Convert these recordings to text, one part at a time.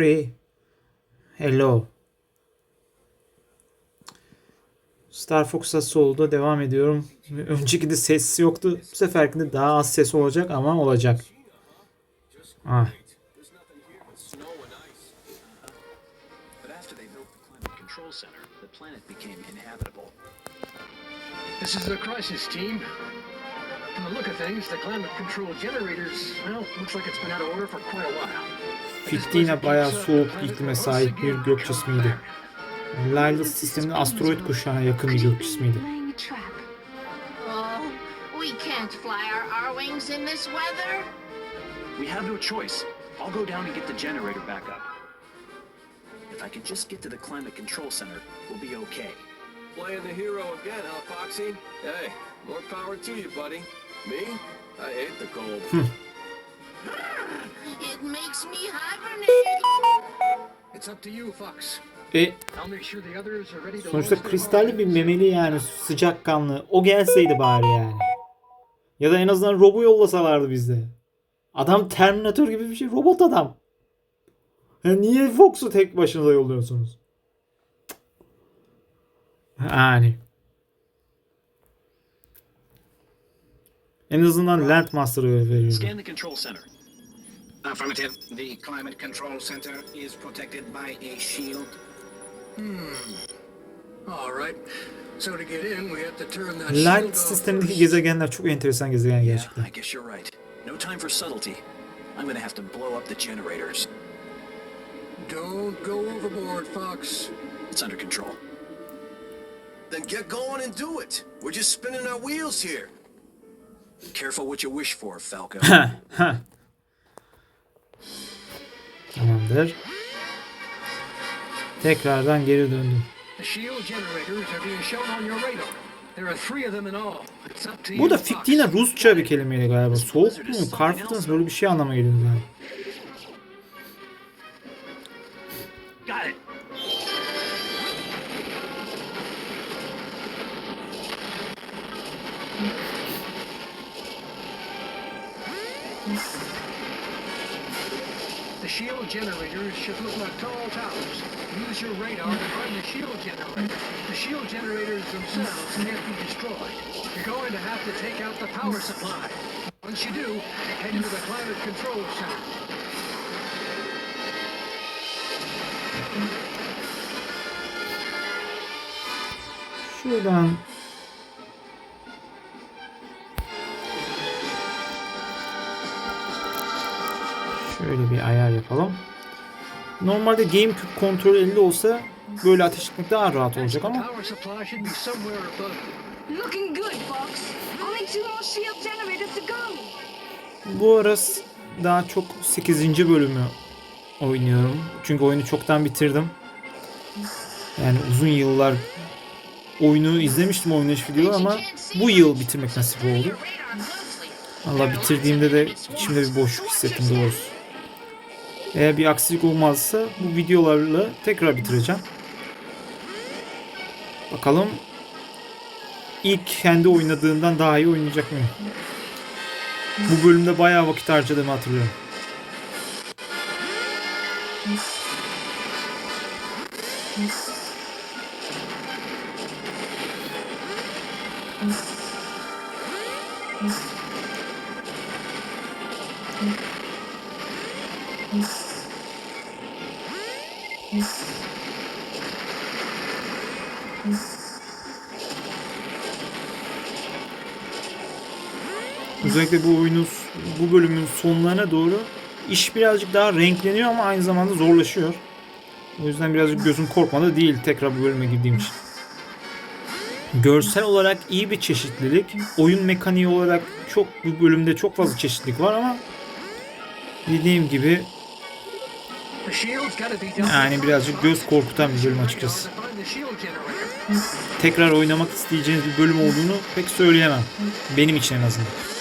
Hello. Star Fox'a solda devam ediyorum. Önceki de ses yoktu. Bu seferkinde daha az ses olacak ama olacak. Ah. This is a crisis, team. From the look of things, the climate control generators, well, looks like it's been out of order for quite a while. Fiftina bayağı soğuk iklime sahip bir gök cismiydi. Lylus sisteminin asteroid kuşağına yakın bir gök cismiydi. Oh, we can't fly our R-wings in this weather. We have no choice. I'll go down and get the generator back up. If I could just get to the climate control center, we'll be okay. Playing the hero again, huh, Foxy? Hey, more power to you, buddy. Me? I hate the cold. It makes me hibernate. It's up to you, Fox. E I'll make sure the others are ready to sonuçta kristalli bir memeli yani sıcakkanlı. O gelseydi bari yani. Ya da en azından robo yollasalardı bizde. Adam Terminator gibi bir şey. Robot adam. Ya niye Fox'u tek başınıza yolluyorsunuz? Yani. En azından Landmaster'ı veriyordu. Affirmative. The climate control center is protected by a shield. Hmm. All right. So to get in, we have to turn that Light shield off sistemindeki gezegenler çok oh, enteresan gezegen Yeah. I guess you're right. No time for subtlety. I'm gonna have to blow up the generators. Don't go overboard, Fox. It's under control. Then get going and do it. We're just spinning our wheels here. Careful what you wish for, Falco. It's up to you, Bu da. Fiktina Rusça bir kelimeydi galiba. Soğuk mu? Kar fırtınası böyle bir şey anlama geliyordu yani. Shield generators should look like tall towers. Use your radar to find the shield generator. The shield generators themselves can't be destroyed. You're going to have to take out the power supply. Once you do, head to the climate control center. Şuradan Şöyle bir ayar yapalım. Normalde GameCube kontrol elde olsa böyle ateş etmek daha rahat olacak ama bu ara s- daha çok 8. bölümü oynuyorum. Çünkü oyunu çoktan bitirdim. Yani uzun yıllar oyunu izlemiştim oynayış videoları ama bu yıl bitirmek nasip oldu. Valla bitirdiğimde de içimde bir boşluk hissettim doğrusu. Eğer bir aksilik olmazsa bu videolarla tekrar bitireceğim. Bakalım ilk kendi oynadığından daha iyi oynayacak mıyım? Bu bölümde bayağı vakit harcadığımı hatırlıyorum. Özellikle bu oyunun bu bölümün sonlarına doğru iş birazcık daha renkleniyor ama aynı zamanda zorlaşıyor. O yüzden birazcık gözüm korkmadı değil tekrar bu bölüme girdiğim için. Görsel olarak iyi bir çeşitlilik. Oyun mekaniği olarak çok bu bölümde çok fazla çeşitlilik var ama dediğim gibi yani birazcık göz korkutan bir bölüm açıkçası. Tekrar oynamak isteyeceğiniz bir bölüm olduğunu pek söyleyemem. Benim için en azından.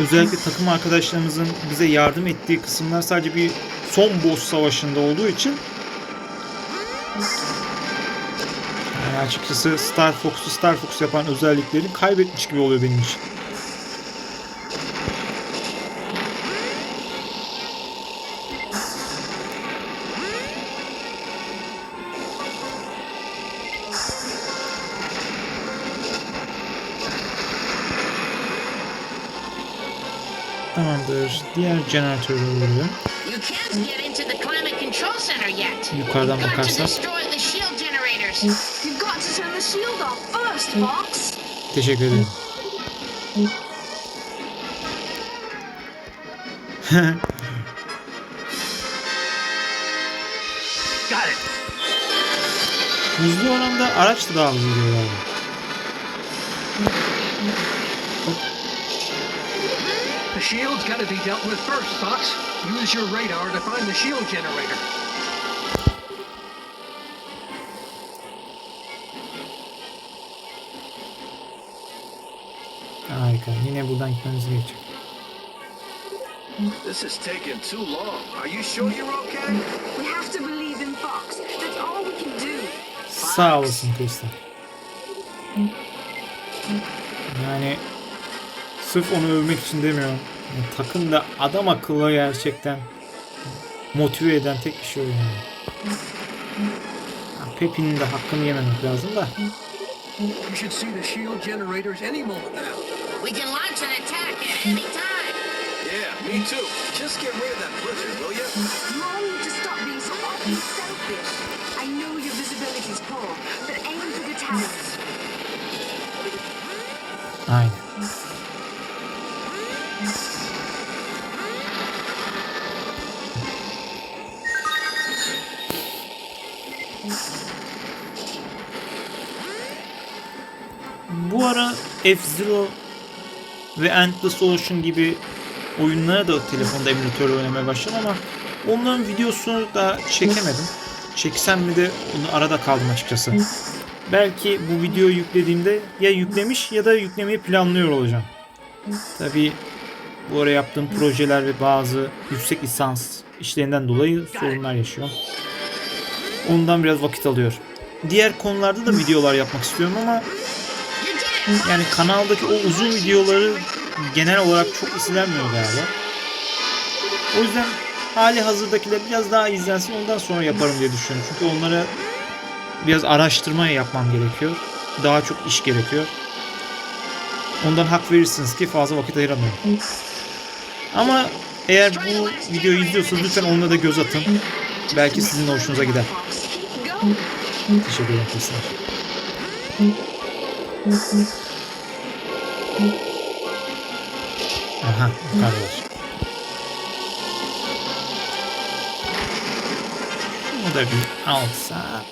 Özellikle takım arkadaşlarımızın bize yardım ettiği kısımlar sadece bir son boss savaşında olduğu için yani açıkçası Star Fox'u Star Fox yapan özellikleri kaybetmiş gibi oluyor benim için. Turn the shield off first, Fox. Teşekkür ederim. Got it. Hızlı oranda araç da daha hızlı galiba. The shield's got to be dealt with first, Fox. Use your radar to find the shield generator. Harika. Yine buradan gitmemiz gerekecek. This is taking too long. Are you sure you're okay? We have to believe in Fox. That's all we can do. Sağ olasın Kristal. Sırf onu övmek için demiyorum. Yani takımda adam akıllı gerçekten motive eden tek şey o yani. Ha, Pepi'nin de hakkını yememek lazım da. You should see the shield generators any moment now. We can launch an attack at any time. Yeah, me too. Just get rid of that blizzard, will you? Ara F-Zero ve Endless Ocean gibi oyunlara da telefonda emülatörle oynamaya başladım ama onların videosunu da çekemedim. Çeksem mi de onu arada kaldım açıkçası. Belki bu videoyu yüklediğimde ya yüklemiş ya da yüklemeyi planlıyor olacağım. Tabii bu ara yaptığım projeler ve bazı yüksek lisans işlerinden dolayı sorunlar yaşıyorum. Ondan biraz vakit alıyor. Diğer konularda da videolar yapmak istiyorum ama. Yani kanaldaki o uzun videoları genel olarak çok izlenmiyor galiba. O yüzden hali hazırdakiler biraz daha izlensin ondan sonra yaparım diye düşünüyorum. Çünkü onlara biraz araştırma yapmam gerekiyor. Daha çok iş gerekiyor. Ondan hak verirsiniz ki fazla vakit ayıramıyorum. Ama eğer bu videoyu izliyorsanız lütfen onunla da göz atın. Belki sizin de hoşunuza gider. Teşekkür ederim Kristal. Aha yukarıdalar. Şunu da bir alsak.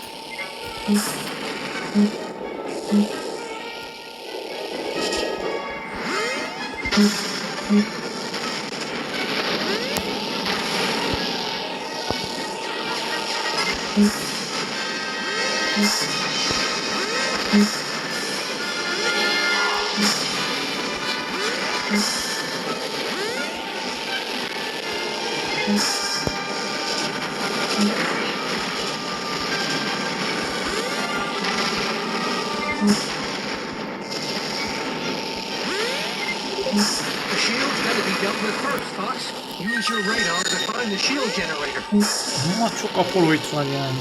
The Apoloid var yani.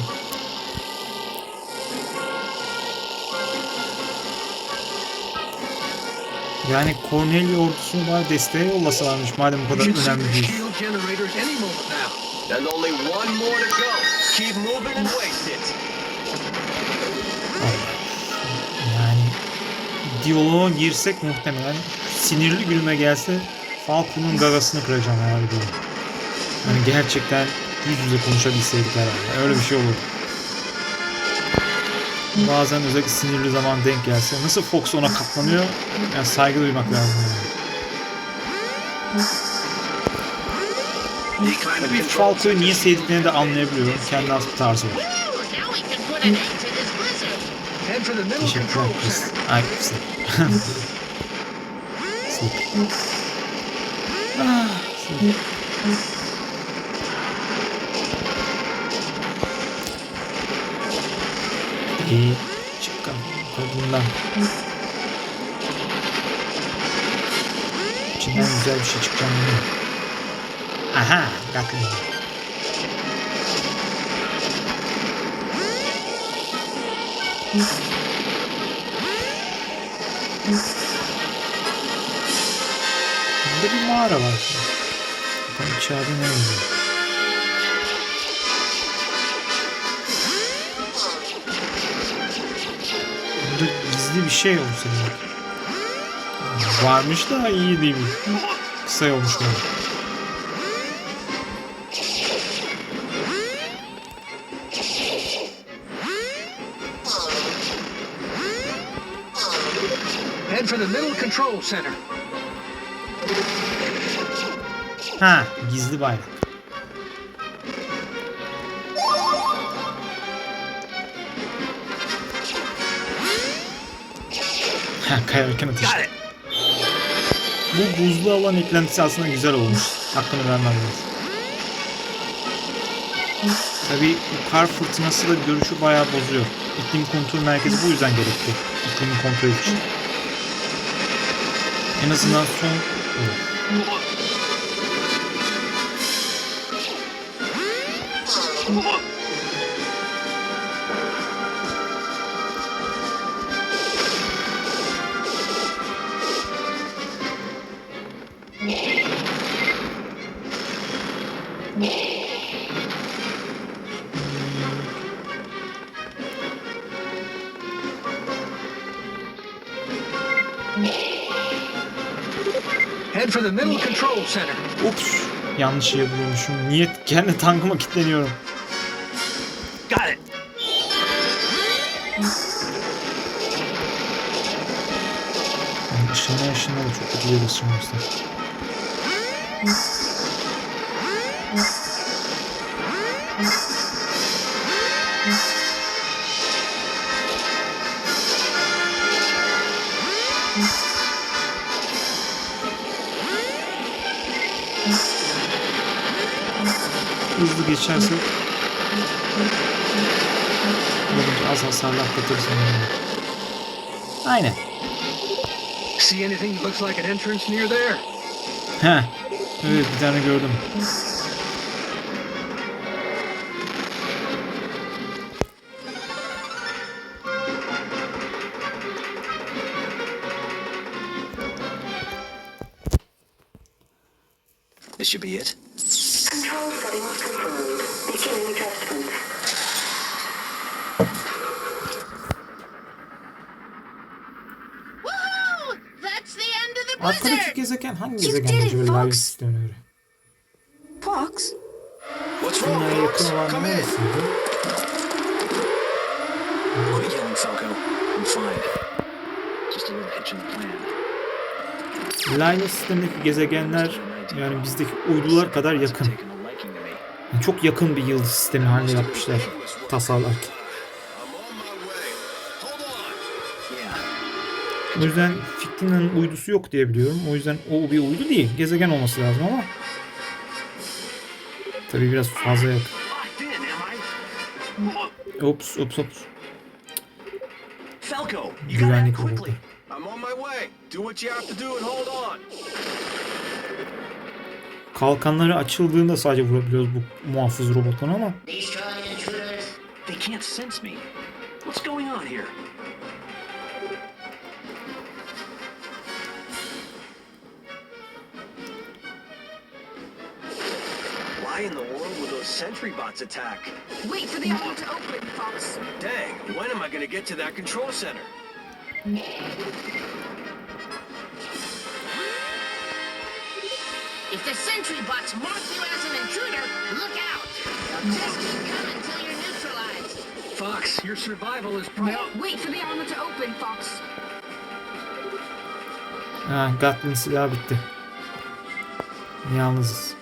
Yani Cornelia ordusunu bari desteğe yollasalarmış madem bu kadar önemli değil. shield generators any moment now. And only one more to go. Keep moving and waste it. Yani diyaloğa girsek muhtemelen sinirli günüme gelse Falcon'un gagasını kıracağım herhalde. Yani gerçekten yüz yüze konuşabilseydik herhalde. Öyle bir şey olur. Bazen özellikle sinirli zaman denk gelse. Nasıl Fox ona katlanıyor? Yani saygı duymak lazım yani. Tabii Falco'yu niye sevdiklerini de anlayabiliyorum. Kendi has bir tarzı var. We can put an end to Kadından. İçinden güzel bir şey çıkacağını eminim. Aha, Gatling. Burada bir mağara var. İçeride ne oluyor? Burada gizli bir şey olsa gerek. Varmış da iyi değil. Kısa olmuş bu. Head for the middle control center. Ha, gizli bayrak. Ha, kayarken ateşli. Bu buzlu alan eklentisi aslında güzel olmuş. Hakkını vermem lazım. Tabii bu kar fırtınası da görüşü bayağı bozuyor. İklim kontrol merkezi bu yüzden gerekli. İklimi kontrol için. En azından son... Head for the middle control center. Ups. Yanlış şey buluyormuşum. Niye kendi tankıma kilitleniyorum? Got it. Yani ışınlar ışınlar da çok kötü bir ışınmışlar. Hızlı geçerse Olunca az hasarlı atlatırız. Aynen. See anything that looks like an entrance near there? He. Evet bir tane gördüm. This should be it. Arkadaki gezegen hangi You gezegen did it, acaba Laius Fox. Fox? What's wrong, olan Come in. neresiydi? Quit yelling, Falco. I'm fine. Just a little hitch in the plan. Laius sistemindeki gezegenler yani bizdeki uydular kadar yakın. Yani çok yakın bir yıldız sistemi haline yapmışlar tasarlarken. O yüzden Fictina'nın uydusu yok diye biliyorum. O yüzden o bir uydu değil. Gezegen olması lazım ama. Tabii biraz fazla I? Ops ops ops. Falco, Güvenlik quickly. robotu. I'm on my way. Do what you have to do and hold on. Kalkanları açıldığında sadece vurabiliyoruz bu muhafız robottan ama. They can't sense me. What's going on here? Why in the world would those sentry bots attack? Wait for the armor to open, Fox. Dang, when am I gonna get to that control center? If the sentry bots mark you as an intruder, look out. They'll just keep coming till you're neutralized. Fox, your survival is priority. Wait for the armor to open, Fox. Ha, Gatlin silahı bitti. Yalnızız.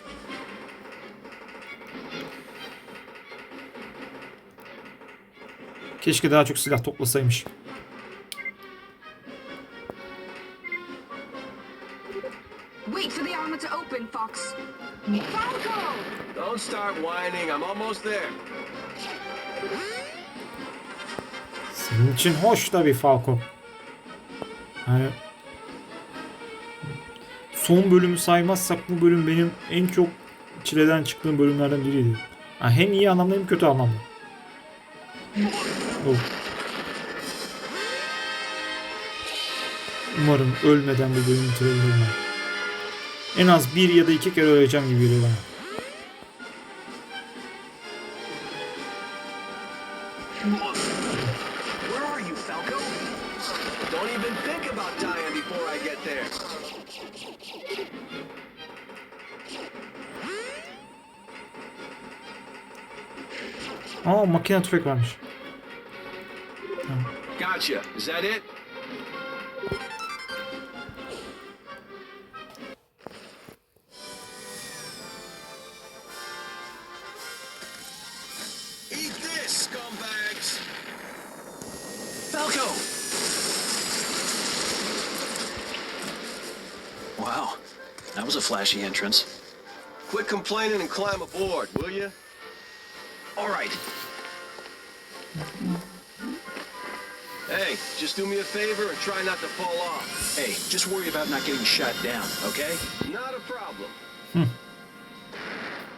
Keşke daha çok silah toplasaymış. Wait for the armor to open, Fox. Falco! Don't start whining. I'm almost there. Senin için hoş tabii Falco. Yani son bölümü saymazsak bu bölüm benim en çok çileden çıktığım bölümlerden biriydi. Ha, hem iyi anlamda hem kötü anlamda. Oh. Umarım ölmeden bu bölümü bitirebilirim. En az bir ya da iki kere öleceğim gibi geliyor bana. Aa makine tüfek varmış. Gotcha. Is that it? Eat this, scumbags! Falco! Wow, that was a flashy entrance. Quit complaining and climb aboard, will you? All right, Hey, just do me a favor and try not to fall off. hey, just worry about not getting shot down, okay? Not a problem. Hmm.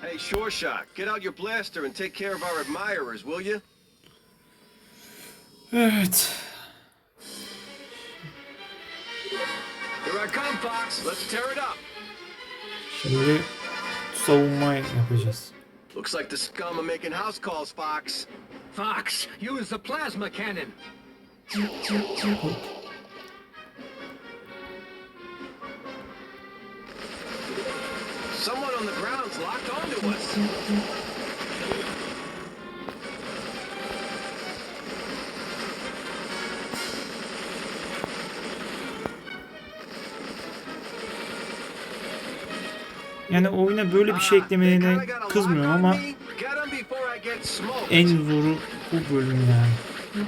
Hey, Sure Shot, get out your blaster and take care of our admirers, will you? Evet. Here I come, Fox. Let's tear it up. Şimdi savunma yapacağız. Looks like the scum are making house calls, Fox. Fox, use the plasma cannon. Someone on the ground's locked onto us. Yani oyuna böyle bir şey Ah, eklemelerine kızmıyorum ama en zoru bu bölüm yani.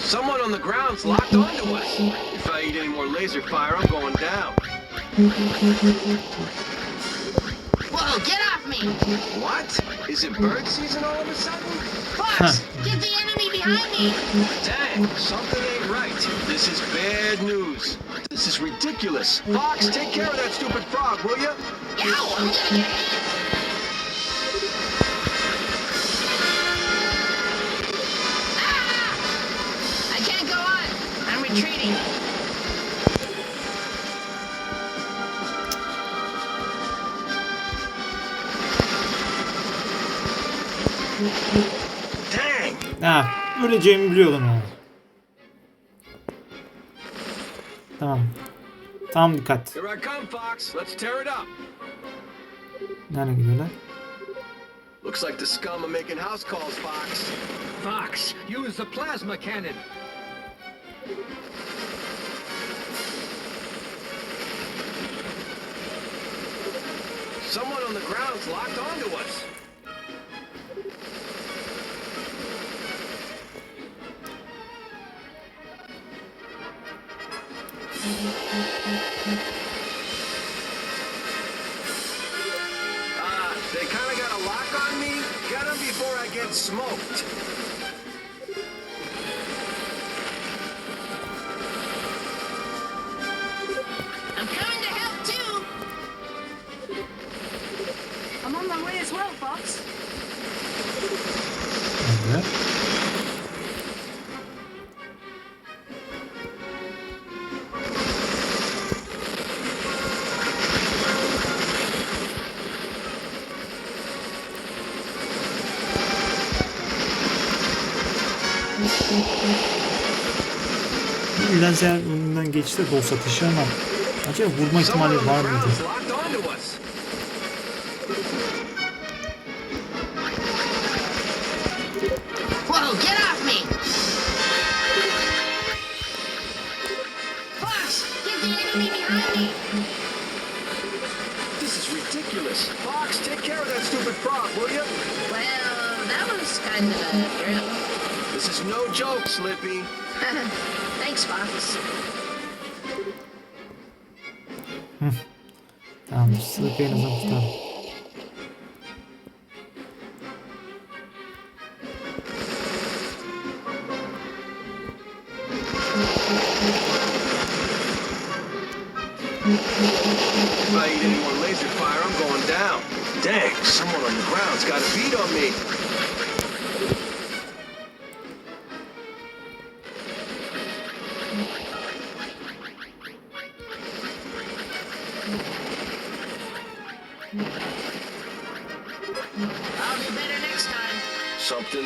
Someone on the ground's locked onto us. If I eat any more laser fire, I'm going down. Whoa, get off me! What? Is it bird season all of a sudden? Fox, get the enemy behind me! Dang, something ain't right. This is bad news. This is ridiculous. Fox, take care of that stupid frog, will you? Ow, I'm gonna get hit! Retreating. Dang! Ha, öleceğimi biliyordum ama. Tamam. Tam dikkat. Nereye gidiyorlar? Looks like the scum are making house calls, Fox. Fox, use the plasma cannon. Someone on the ground's locked onto us. Ah, they kind of got a lock on me. Get them before I get smoked. Will you? Well, that was kind of a drill. The This is no joke, Slippy. Thanks, Fox. Tamam Sleepy en azından kurtardım.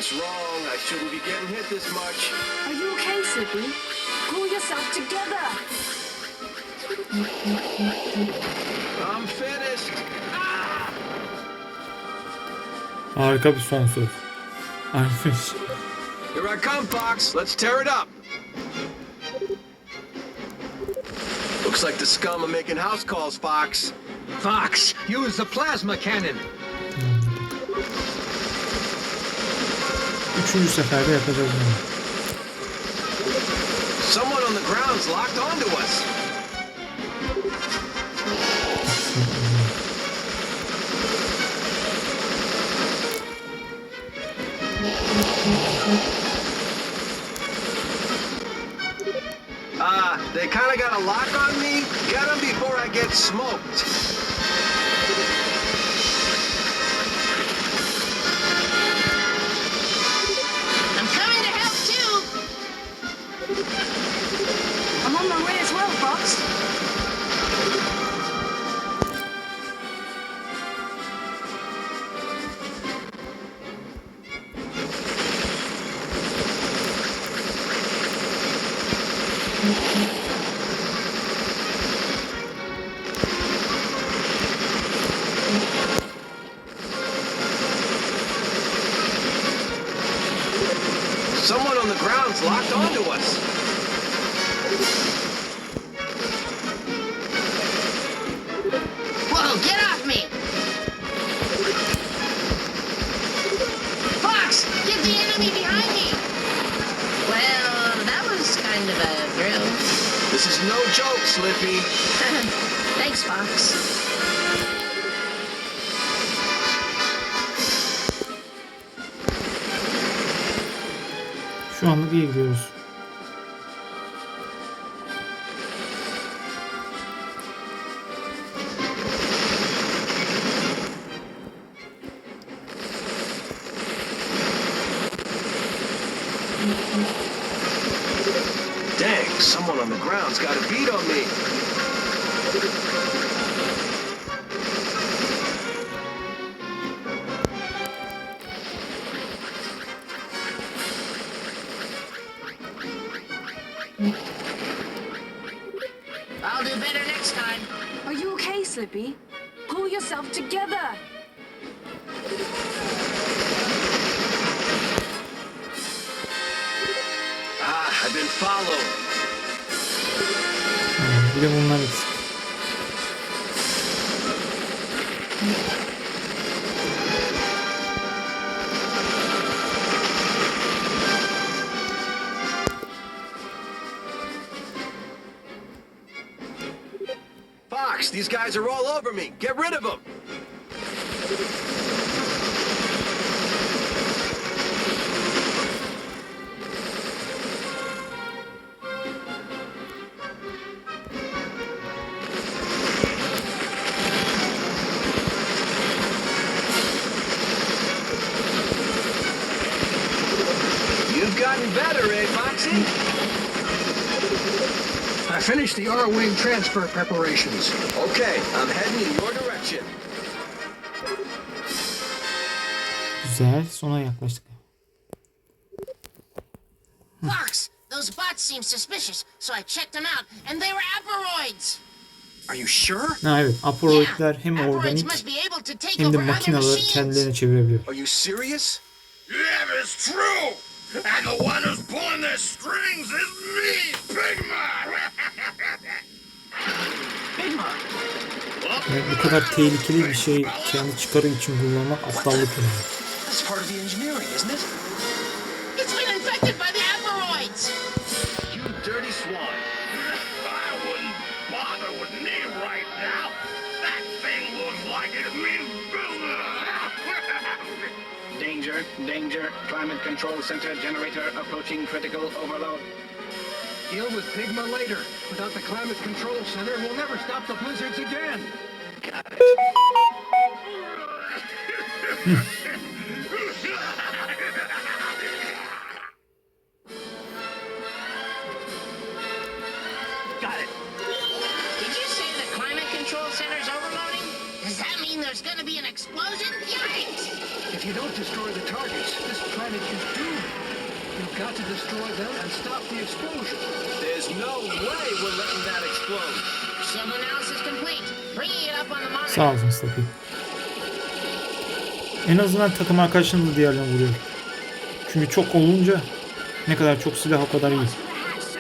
Something's wrong. I shouldn't be getting hit this much. Are you okay, Slippy? Pull yourself together. I'm finished. Harika bir son söz. Arkadaş. Here I come, Fox. Let's tear it up. Looks like the scum are making house calls, Fox. Fox, use the plasma cannon. Üçüncü seferde yapacağız bunu. Someone on the ground's locked onto us. Ah, they kind of got a lock on me. Get them before I get smoked. The ground's locked onto us. Whoa, get off me! Fox, get the enemy behind me! Well, that was kind of a drill. This is no joke, Slippy. Thanks, Fox. Şu anlık iyi gidiyoruz. Okay, Slippy? Pull yourself together. Ah, I've been followed. Yani bir de bunlar guys are all over me. Get I finished the R-Wing transfer preparations. Okay, I'm heading in your direction. Güzel. Sona yaklaştık. Fox, those bots seem suspicious, so I checked them out, and they were aporoids. Are you sure? Ha evet. Aproidler hem aporoids organik must be able to take hem de over other makinaları kendilerine çevirebiliyor. Are you serious? Yeah, it's true. And the one who's pulling their strings is me, Pigma. Yani bu kadar tehlikeli bir şey kendi çıkarı için kullanmak aptallık yani. Danger. Climate control center generator approaching critical overload. Deal with Pigma later. Without the climate control center, we'll never stop the blizzards again. Got it. Did you say the climate control center's overloading? Does that mean there's gonna be an explosion? Yikes! If you don't destroy the targets, this planet is doomed. You've got to destroy them and stop the explosion. There's no way we're letting that explode. Sağ olsun Slappy. En azından takım arkadaşlarım da diğerlerini vuruyor. Çünkü çok olunca ne kadar çok silah o kadar iyi. Fox.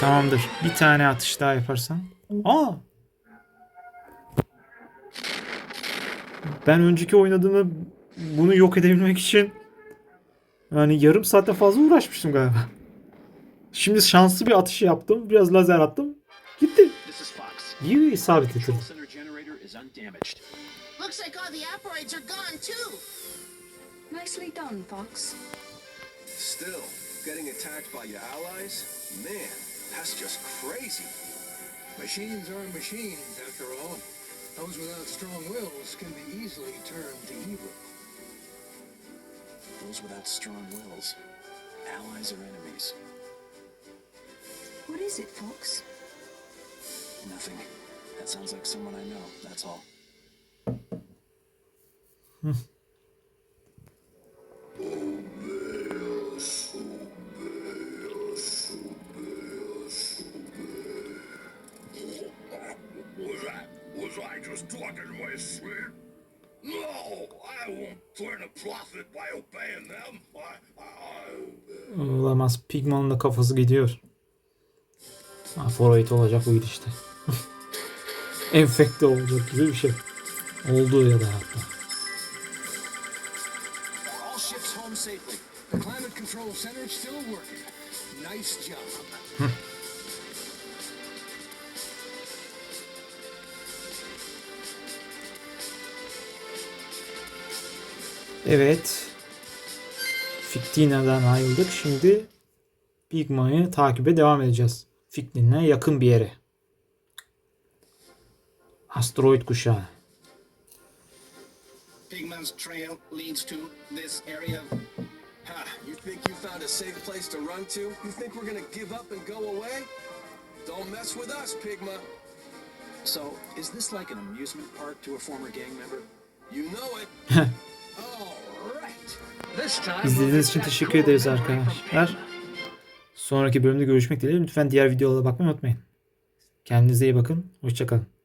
Tamamdır. Bir tane atış daha yaparsan. Aa! Ben önceki oynadığımda bunu yok edebilmek için yani yarım saatte fazla uğraşmıştım galiba. Şimdi şanslı bir atış yaptım. Biraz lazer attım. Gitti. İyi isabet Control ettirdim. center generator is undamaged. Looks like all the operates are gone too. Nicely done, Fox. Still, getting attacked by your allies? Man, that's just crazy. Machines are machines, after all. Those without strong wills can be easily turned to evil. Those without strong wills. Allies or enemies. What is it, Fox? Nothing. That sounds like someone I know, that's all. Hmm. Olamaz. Pigman'ın da kafası gidiyor. Ha, Forayt olacak buydu işte. Enfekte olacak gibi bir şey. Oldu ya da hatta. All Evet. Fiktina'dan ayrıldık. Şimdi Pigma'yı takibe devam edeceğiz. Fiktina'ya yakın bir yere. Asteroid kuşağı. Pigman's trail leads to this area. Ha, you think you found a safe place to run to? You think we're gonna give up and go away? Don't mess with us, Pigma. So, is this like an amusement park to a former gang member? You know it. İzlediğiniz için teşekkür ederiz arkadaşlar. Sonraki bölümde görüşmek dileğiyle. Lütfen diğer videolara bakmayı unutmayın. Kendinize iyi bakın. Hoşçakalın.